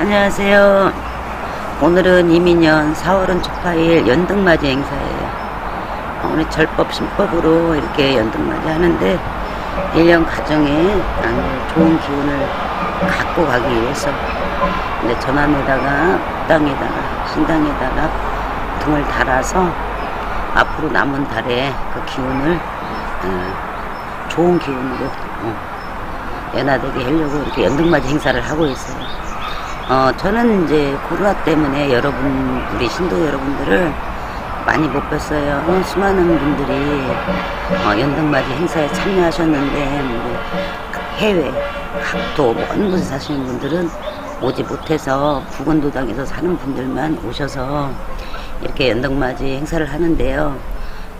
안녕하세요. 오늘은 이민년 4월은 초파일 연등맞이 행사예요. 어, 오늘 절법 신법으로 이렇게 연등맞이 하는데 1년 가정에 좋은 기운을 갖고 가기 위해서 근데 전환에다가 땅에다가 신당에다가 등을 달아서 앞으로 남은 달에 그 기운을 어, 좋은 기운으로 어, 연화되게 하려고 이렇게 연등맞이 행사를 하고 있어요. 어, 저는 이제 코로나 때문에 여러분, 우리 신도 여러분들을 많이 못 뵀어요. 어, 수많은 분들이 어, 연등맞이 행사에 참여하셨는데, 우리 해외, 각도, 먼 곳에 사시는 분들은 오지 못해서 부건도당에서 사는 분들만 오셔서 이렇게 연등맞이 행사를 하는데요.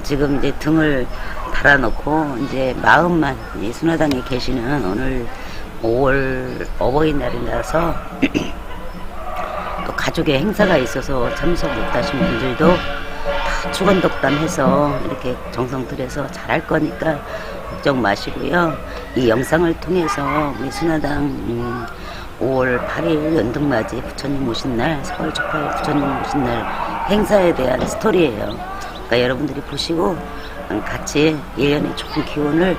지금 이제 등을 달아놓고 이제 마음만 이 순화당에 계시는 오늘 5월 어버이날이라서 또 가족의 행사가 있어서 참석 못하신 분들도 다 축원덕담해서 이렇게 정성 들여서 잘할 거니까 걱정 마시고요. 이 영상을 통해서 우리 순화당 음, 5월 8일 연등맞이 부처님 오신 날, 4월 초파일 부처님 오신 날 행사에 대한 스토리예요. 그러니까 여러분들이 보시고 음, 같이 1년의 좋은 기운을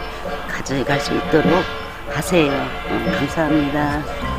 가져갈 수 있도록 하세요. 음, 감사합니다.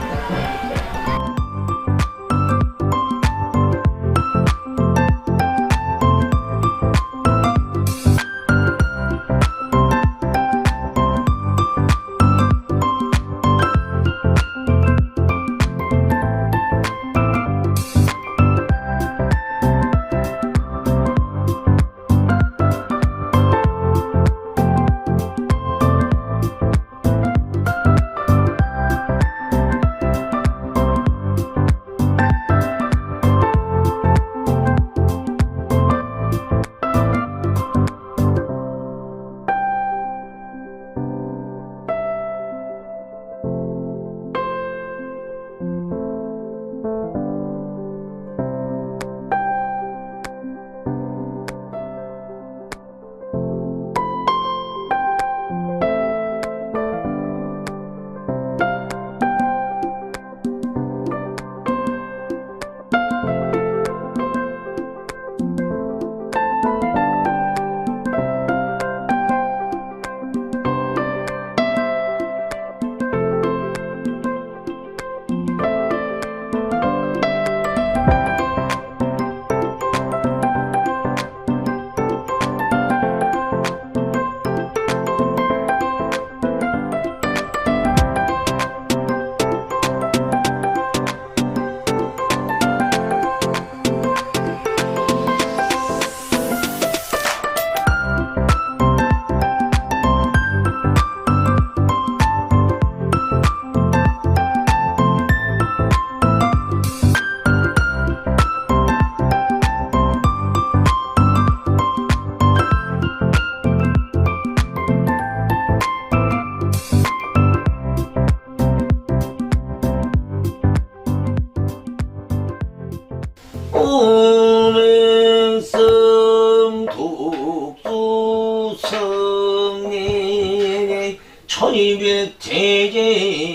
천이백 제제아란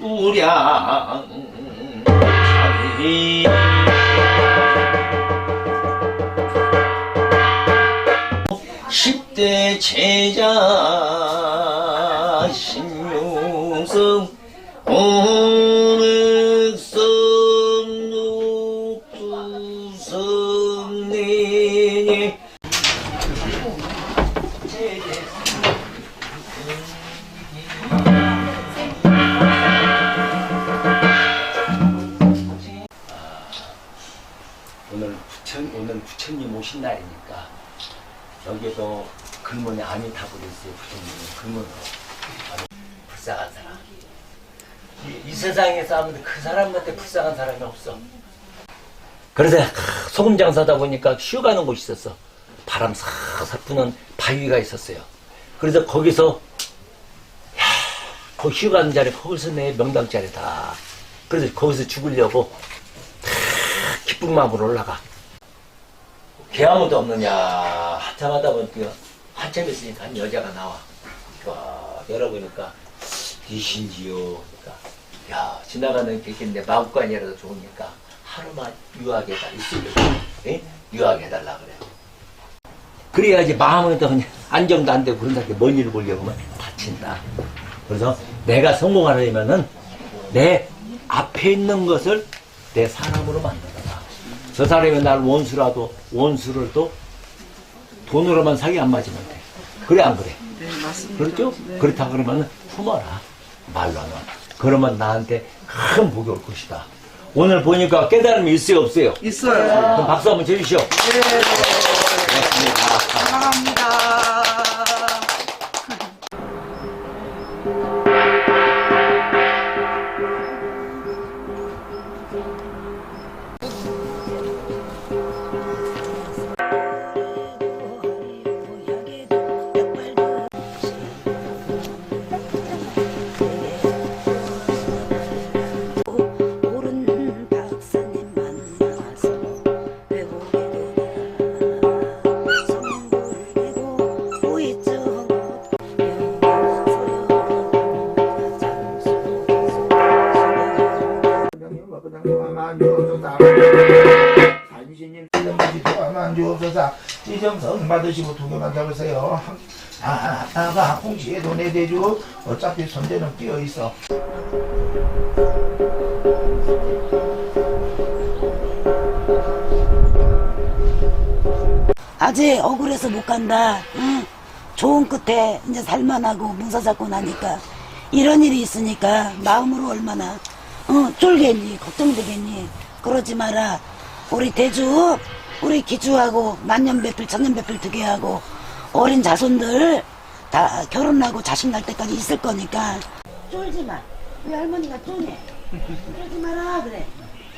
우량 차리. 십대 제자 오늘 부처 오늘 부처님 오신 날이니까 여기에도 글문에 아미타불이 있어요 부처님이 글문으로. 불쌍한 사람. 이, 이 세상에서 아무도 그 사람한테 불쌍한 사람이 없어. 그래서 하, 소금 장사다 보니까 쉬어가는 곳이 있었어. 바람 싹싹 부는 바위가 있었어요. 그래서 거기서 야, 그 쉬어가는 자리 거기서 내 명당 자리다. 그래서 거기서 죽으려고 마음으로 올라가. 개 아무도 없느냐. 한참 하다 보니까 한참 있으니까 한 여자가 나와. 와, 열어보니까 이신지요. 그러니까 야 지나가는 길인데 마구간이라도 좋으니까 하루만 유학에다 있으려고 예? 유학해달라 그래요. 그래야지 마음은 또 그냥 안정도 안 되고 그런 사람이 먼 일을 보려고 하면 다친다. 그래서 내가 성공하려면은 내 앞에 있는 것을 내 사람으로 만들어라. 저 사람이 날 원수라도 원수를 또 돈으로만 사기 안 맞으면 돼. 그래 안 그래? 네, 맞습니다. 그렇죠? 그렇다 그러면 품어라. 말로는. 그러면 나한테 큰 복이 올 것이다. 오늘 보니까 깨달음이 있어요, 없어요? 있어요. 그럼 박수 한번 쳐주시오. 사 주옵소서 지정성 받으시고 두 개만 잡으세요 아, 아가 홍시에도 내대주 어차피 손대는 끼어 있어 아직 억울해서 못 간다. 응? 좋은 끝에 이제 살만하고 문서 잡고 나니까 이런 일이 있으니까 마음으로 얼마나 어, 쫄겠니 걱정되겠니 그러지 마라. 우리 대주 우리 기주하고 만년배필 천년배필 두개 하고 어린 자손들 다 결혼하고 자식 날 때까지 있을 거니까 쫄지 마. 우리 할머니가 쫄네. 쫄지 마라 그래.